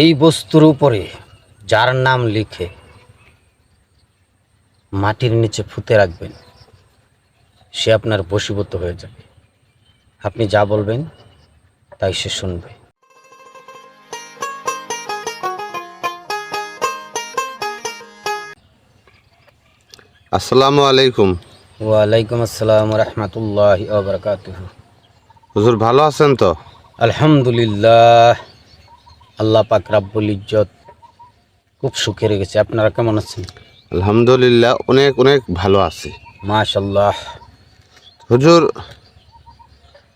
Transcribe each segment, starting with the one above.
এই বস্তুর উপরে যার নাম লিখে মাটির নিচে ফুতে রাখবেন সে আপনার বশীভূত হয়ে যাবে। আপনি যা বলবেন তাই সে শুনবে। আসসালামু আলাইকুম। ওয়ালাইকুম আসসালাম রহমতুল্লাহ বরকাত হুজুর ভালো আছেন তো? আলহামদুলিল্লাহ। আল্লাহ পাক রাব্বুল ইজ্জত খুব সুখে রেখেছে। আপনারা কেমন আছেন? আলহামদুলিল্লাহ অনেক অনেক ভালো আছি। মাশাল্লাহ হুজুর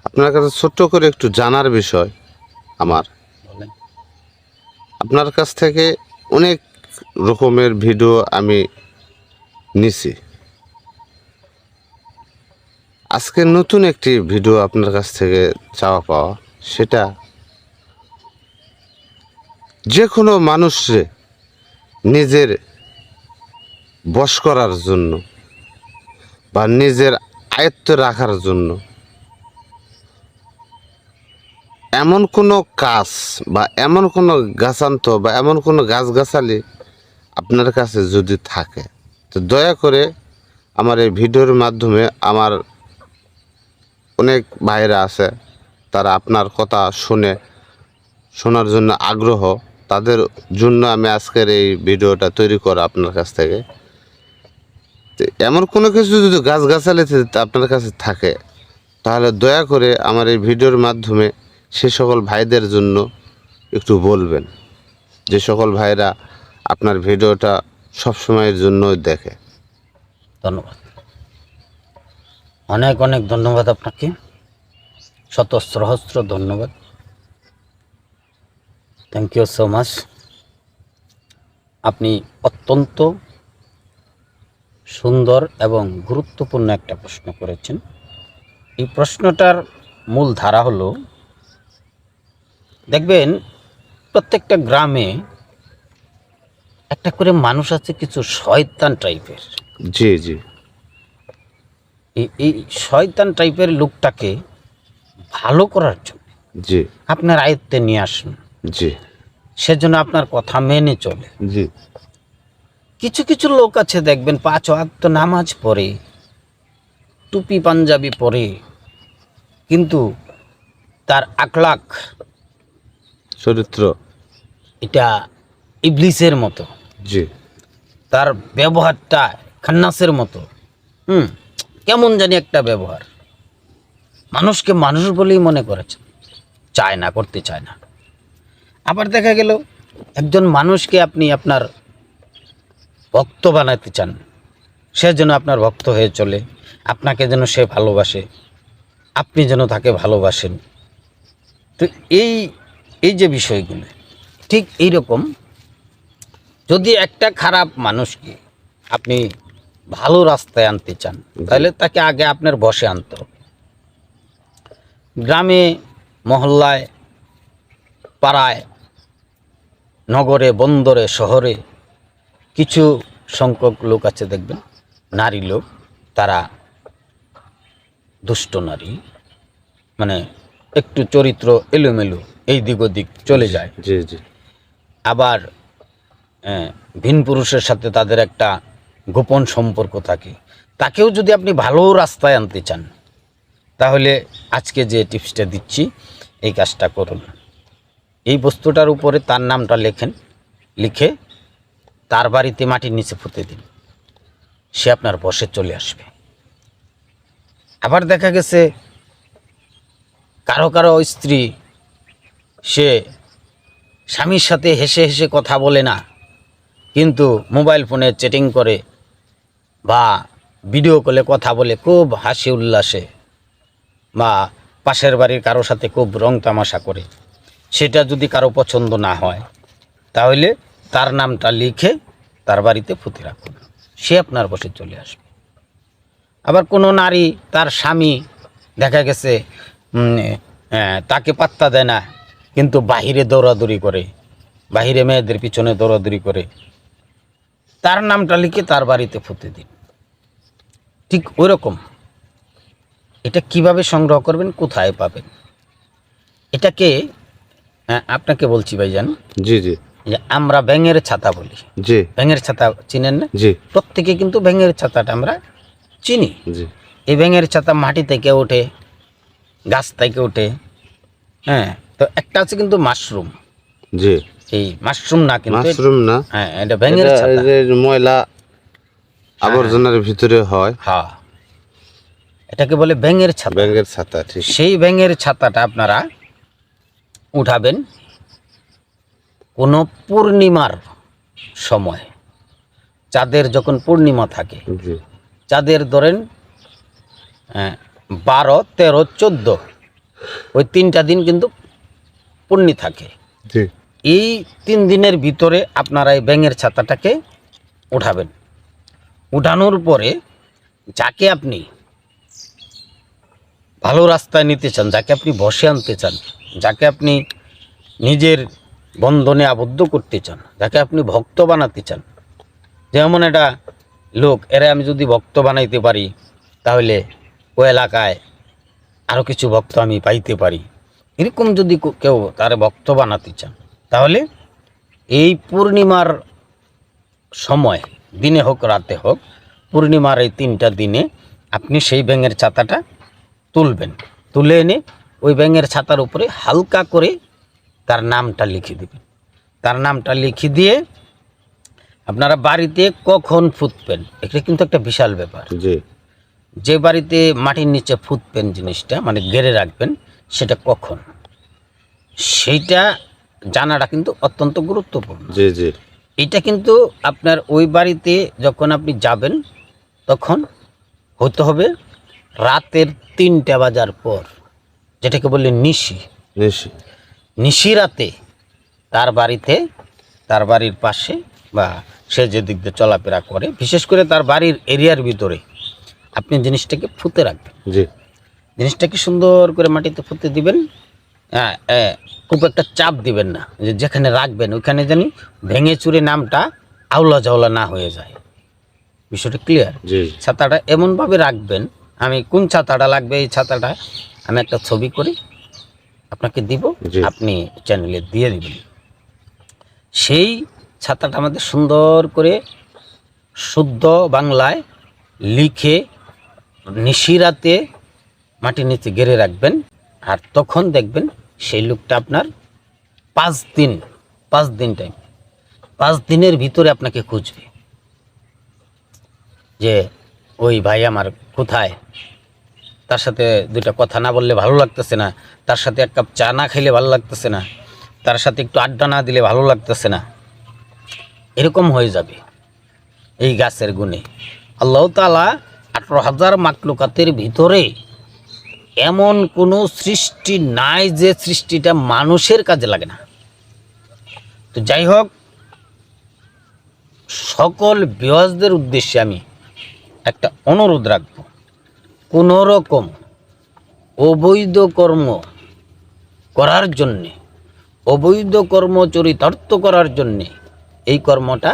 আপনার কাছে ছোট্ট করে একটু জানার বিষয় আমার। আপনার কাছ থেকে অনেক রকমের ভিডিও আমি নিছি। আজকে নতুন একটি ভিডিও আপনার কাছ থেকে চাওয়া পাওয়া সেটা যে কোনো মানুষরে নিজের বশ করার জন্য বা নিজের আয়ত্ত রাখার জন্য এমন কোনো কাজ বা এমন কোনো গাছান্ত বা এমন কোনো গাছগাছালি আপনার কাছে যদি থাকে, তো দয়া করে আমার এই ভিডিওর মাধ্যমে আমার অনেক ভাইরা আছে, তারা আপনার কথা শুনে, শোনার জন্য আগ্রহ তাদের জন্য আমি আজকের এই ভিডিওটা তৈরি করা আপনার কাছ থেকে। এমন কোনো কিছু যদি গাছগাছালিতে আপনার কাছে থাকে, তাহলে দয়া করে আমার এই ভিডিওর মাধ্যমে সে সকল ভাইদের জন্য একটু বলবেন। যে সকল ভাইরা আপনার ভিডিওটা সবসময়ের জন্যই দেখে। ধন্যবাদ। অনেক অনেক ধন্যবাদ আপনাকে। শত সহস্র ধন্যবাদ। থ্যাংক ইউ সো মাচ আপনি অত্যন্ত সুন্দর এবং গুরুত্বপূর্ণ একটা প্রশ্ন করেছেন। এই প্রশ্নটার মূল ধারা হলো দেখবেন প্রত্যেকটা গ্রামে একটা করে মানুষ আছে কিছু শয়তান টাইপের। জি জি। এই শয়তান টাইপের লোকটাকে ভালো করার জন্য জি। আপনার আয়ত্তে নিয়ে আসুন। জি। সেজন্য আপনার কথা মেনে চলে। জি। কিছু কিছু লোক আছে দেখবেন পাঁচ ওয়াক্ত নামাজ পড়ে টুপি পাঞ্জাবি পরে কিন্তু তার আকলাক চরিত্র। এটা ইবলিসের মতো। জি। তার ব্যবহারটা খান্নাসের মতো। হুম কেমন জানি একটা ব্যবহার। মানুষকে মানুষ বলেই মনে করেছে চায় না করতে চায় না। আবার দেখা গেল। একজন মানুষকে আপনি আপনার ভক্ত বানাতে চান সে যেন আপনার ভক্ত হয়ে চলে আপনাকে যেন সে ভালোবাসে আপনি যেন তাকে ভালোবাসেন। তো এই এই যে বিষয়গুলো ঠিক এই রকম যদি একটা খারাপ মানুষকে আপনি ভালো রাস্তায় আনতে চান তাহলে তাকে আগে আপনার বসে আনতে হবে। গ্রামে মহল্লায় পাড়ায় নগরে বন্দরে শহরে কিছু সংখ্যক লোক আছে দেখবেন। নারী লোক তারা দুষ্ট নারী মানে একটু চরিত্র এলোমেলো এই দিক ওদিক চলে যায়। জি জি। আবার ভিন পুরুষের সাথে তাদের একটা গোপন সম্পর্ক থাকে। তাকেও যদি আপনি ভালো রাস্তায় আনতে চান তাহলে আজকে যে টিপসটা দিচ্ছি এই কাজটা করুন। এই বস্তুটার উপরে তার নামটা লেখেন, লিখে তার বাড়িতে মাটির নিচে পুঁতে দিন। সে আপনার বসে চলে আসবে। আবার দেখা গেছে, কারও কারও স্ত্রী সে স্বামীর সাথে হেসে হেসে কথা বলে না, কিন্তু মোবাইল ফোনে চ্যাটিং করে বা ভিডিও কলে কথা বলে খুব হাসি উল্লাসে বা পাশের বাড়ির কারও সাথে খুব রং তামাশা করে। সেটা যদি কারও পছন্দ না হয়, তাহলে তার নামটা লিখে তার বাড়িতে পুঁতে রাখুন। সে আপনার বসে চলে আসবে। আবার কোনো নারী তার স্বামী, দেখা গেছে তাকে পাত্তা দেয় না, কিন্তু বাহিরে দৌড়াদৌড়ি করে, বাহিরে মেয়েদের পিছনে দৌড়াদৌড়ি করে, তার নামটা লিখে তার বাড়িতে ফুতে দিন। ঠিক ওই রকম এটা কীভাবে সংগ্রহ করবেন, কোথায় পাবেন? এটাকে আপনাকে বলছি ভাই ভাইজান। জি জি। আমরা ব্যাঙের ছাতা বলি। জি। ব্যাঙের ছাতা চিনেন না? জি। প্রত্যেকে কিন্তু ব্যাঙের ছাতাটা আমরা চিনি। জি। এই ব্যাঙের ছাতা মাটি থেকে ওঠে গাছ থেকে ওঠে। হ্যাঁ তো একটা আছে কিন্তু মাশরুম। জি। এই মাশরুম না কিন্তু মাশরুম না। হ্যাঁ এটা ব্যাঙের ছাতা। এই যে ময়লা আবর্জনার ভিতরে হয় হ্যাঁ। এটাকে বলে ব্যাঙের ছাতা। ব্যাঙের ছাতা ঠিক। সেই ব্যাঙের ছাতাটা আপনারা উঠাবেন কোনো পূর্ণিমার সময়। চাঁদের যখন পূর্ণিমা থাকে চাঁদের ধরেন বারো তেরো চোদ্দ ওই তিনটা দিন কিন্তু পূর্ণি থাকে। এই তিন দিনের ভিতরে আপনারা এই ব্যাঙের ছাতাটাকে উঠাবেন। উঠানোর পরে যাকে আপনি ভালো রাস্তায় নিতে চান যাকে আপনি বসে আনতে চান যাকে আপনি নিজের বন্ধনে আবদ্ধ করতে চান, যাকে আপনি ভক্ত বানাতে চান, যেমন একটা লোক, এরা আমি যদি ভক্ত বানাইতে পারি, তাহলে ও এলাকায় আরও কিছু ভক্ত আমি পাইতে পারি। এরকম যদি কেউ তার ভক্ত বানাতে চান, তাহলে এই পূর্ণিমার সময়, দিনে হোক, রাতে হোক, পূর্ণিমার এই তিনটা দিনে আপনি সেই ব্যাঙের ছাতাটা তুলবেন। তুলে এনে ওই ব্যাঙের ছাতার উপরে হালকা করে তার নামটা লিখে দেবেন। তার নামটা লিখে দিয়ে আপনারা বাড়িতে কখন ফুটবেন এটা কিন্তু একটা বিশাল ব্যাপার। যে বাড়িতে মাটির নিচে ফুটবেন জিনিসটা মানে গেড়ে রাখবেন সেটা কখন? সেইটা জানাটা কিন্তু অত্যন্ত গুরুত্বপূর্ণ। জি জি। এটা কিন্তু আপনার ওই বাড়িতে যখন আপনি যাবেন তখন হতে হবে রাতের তিনটা বাজার পর। যেটাকে বললে নিশি। নিশি। নিশি রাতে তার বাড়িতে তার বাড়ির পাশে বা সে যে দিক দিয়ে চলাফেরা করে বিশেষ করে তার বাড়ির এরিয়ার ভিতরে আপনি জিনিসটাকে ফুতে রাখবেন। জি। জিনিসটাকে সুন্দর করে মাটিতে ফুতে দিবেন। হ্যাঁ হ্যাঁ, খুব একটা চাপ দিবেন না। যে যেখানে রাখবেন ওইখানে জানি ভেঙে চুরে নামটা আউলা জাউলা না হয়ে যায়। বিষয়টা ক্লিয়ার ছাতাটা এমনভাবে রাখবেন আমি কোন ছাতাটা লাগবে এই ছাতাটা আমি একটা ছবি করি আপনাকে দিব আপনি চ্যানেলে দিয়ে দিবেন। সেই ছাতাটা আমাদের সুন্দর করে শুদ্ধ বাংলায় লিখে নিশিরাতে মাটির নিচে গেড়ে রাখবেন আর তখন দেখবেন সেই লোকটা আপনার পাঁচ দিন পাঁচ দিন টাইম পাঁচ দিনের ভিতরে আপনাকে খুঁজবে। যে ওই ভাই আমার কোথায়? তার সাথে দুইটা কথা না বললে ভালো লাগতেছে না। তার সাথে এক কাপ চা না খাইলে ভালো লাগতেছে না। তার সাথে একটু আড্ডা না দিলে ভালো লাগতেছে না। এরকম হয়ে যাবে এই গাছের গুণে। আল্লাহ তালা আঠারো হাজার মাকলুকাতের ভিতরে এমন কোনো সৃষ্টি নাই যে সৃষ্টিটা মানুষের কাজে লাগে না। তো যাই হোক, সকল বিওয়াজদের উদ্দেশ্যে আমি একটা অনুরোধ রাখব। কোনো রকম অবৈধ কর্ম করার জন্যে, অবৈধ কর্ম চরিতার্থ করার জন্যে এই কর্মটা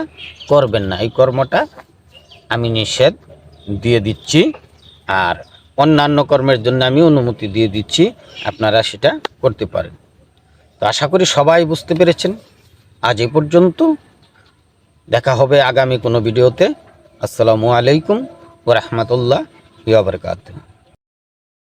করবেন না। এই কর্মটা আমি নিষেধ দিয়ে দিচ্ছি আর অন্যান্য কর্মের জন্য আমি অনুমতি দিয়ে দিচ্ছি, আপনারা সেটা করতে পারেন। তো আশা করি সবাই বুঝতে পেরেছেন। আজ এ পর্যন্ত। দেখা হবে আগামী কোনো ভিডিওতে। আসসালামু আলাইকুম ওরহমতুল্লাহ वरक